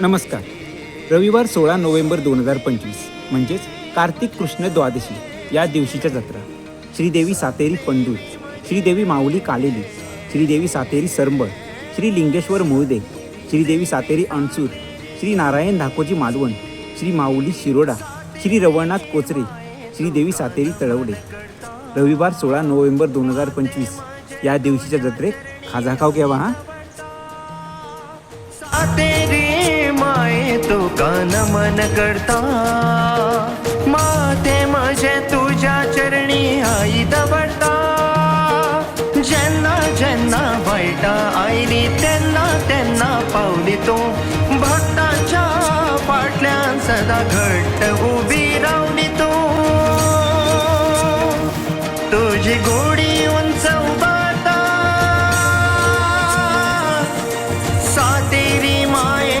नमस्कार. रविवार सोळा नोव्हेंबर दोन हजार पंचवीस म्हणजेच कार्तिक कृष्ण द्वादशी या दिवशीच्या जत्रा. श्रीदेवी सातेरी पंडूर श्रीदेवी माऊली कालेली श्रीदेवी सातेरी सरंबळ श्री लिंगेश्वर मुळदे श्रीदेवी सातेरी अणसूर श्री नारायण धाकोजी मालवण श्री माऊली शिरोडा श्री रवळनाथ कोचरे श्रीदेवी सातेरी तळवडे. रविवार सोळा नोव्हेंबर दोन हजार पंचवीस या दिवशीच्या जत्रेत खाजा घ्यावा केव्हा हा मन करता. माते माझे तुझ्या चरणी आई दवडता. ज्यांना ज्यांना वाईटा आईली त्यांना त्यांना पावली तो. भक्ताच्या फाटल्यान सदा घट्ट उभी रावली तो. तुझी गोडी